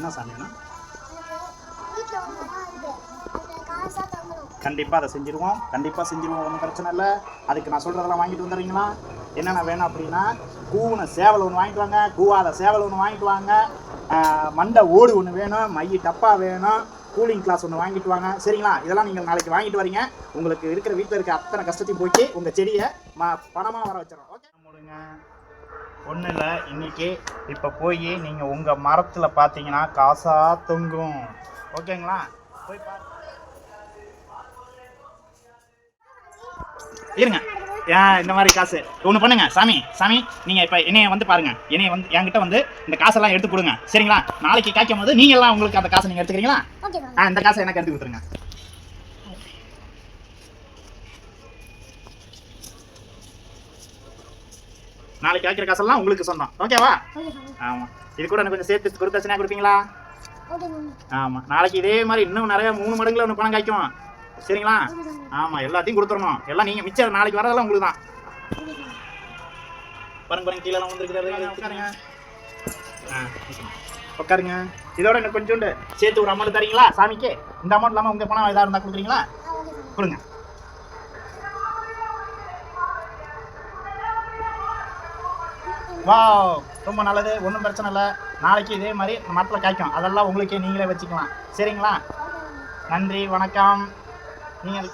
என்ன சாமி வேணும் வீட்டில் ஒன்று இருக்கு அது காசாக தங்கணும் கண்டிப்பாக அதை செஞ்சுருவோம். கண்டிப்பாக செஞ்சுருவோம் ஒன்றும் பிரச்சனை இல்லை. அதுக்கு நான் சொல்கிறதெல்லாம் வாங்கிட்டு வந்துடுறீங்களா? என்னென்ன வேணும் அப்படின்னா கூவுன சேவல் ஒன்று வாங்கிட்டு வாங்க கூவாத சேவல் ஒன்று வாங்கிட்டு வாங்க. மண்டை ஓடு ஒன்று வேணும் மைய டப்பா வேணும் கூலிங் கிளாஸ் ஒன்று வாங்கிட்டு வாங்க. சரிங்களா? இதெல்லாம் நீங்கள் நாளைக்கு வாங்கிட்டு வரீங்க. உங்களுக்கு இருக்கிற வீட்டில் இருக்க அத்தனை கஷ்டத்தையும் போக்கி உங்கள் செடியை ம பணமாக வர வச்சிடறோம். ஓகே? முடுங்க. ஒன்றும் இல்லை இன்னைக்கு இப்போ போய் நீங்கள் உங்கள் மரத்தில் பார்த்தீங்கன்னா காசாக தொங்கும். ஓகேங்களா? போய் இருங்க. ஏன் இந்த மாதிரி காசு. ஒன்று பண்ணுங்க சாமி சாமி நீங்கள் இப்போ என்னைய வந்து பாருங்க. என்னைய வந்து என்கிட்ட வந்து இந்த காசெல்லாம் எடுத்து கொடுங்க. சரிங்களா? நாளைக்கு காய்க்கும் போது நீங்க எல்லாம் உங்களுக்கு அந்த காசை நீங்கள் எடுத்துக்கிறீங்களா? ஆ இந்த காசை எனக்கு எடுத்து கொடுத்துருங்க. நாளைக்கு காய்க்கிற காசெல்லாம் உங்களுக்கு சொந்தம் ஓகேவா ஆமாம் இது கூட எனக்கு கொஞ்சம் சேர்த்து குருதட்சணையாக கொடுப்பீங்களா? ஆமாம் நாளைக்கு இதே மாதிரி இன்னும் நிறைய மூணு மடங்குல ஒன்று பணம் காய்க்கும். சரிங்களா? ஆமாம் எல்லாத்தையும் கொடுத்துடணும். எல்லாம் நீங்கள் மிச்சம் நாளைக்கு வரதெல்லாம் உங்களுக்கு தான் பாருங்க பாருங்க கீழே வந்துருக்குது உட்காருங்க. ஆ உட்காருங்க. இதோட எனக்கு கொஞ்சோண்டு சேர்த்து ஒரு அமௌண்ட் தரீங்களா? சாமிக்கு? இந்த அமௌண்ட் இல்லாமல் உங்கள் பணம் ஏதாவது இருந்தால் கொடுக்குறீங்களா? கொடுங்க. வா ரொம்ப நல்லது. ஒன்றும் பிரச்சனை இல்லை. நாளைக்கு இதே மாதிரி மரத்தில் காய்க்கும். அதெல்லாம் உங்களுக்கே நீங்களே வச்சுக்கலாம். சரிங்களா? நன்றி வணக்கம். நீங்கள்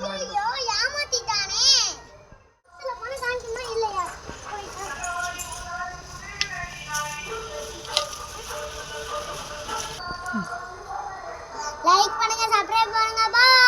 லைக் பண்ணுங்க சப்ஸ்கிரைப் பண்ணுங்க. பாய்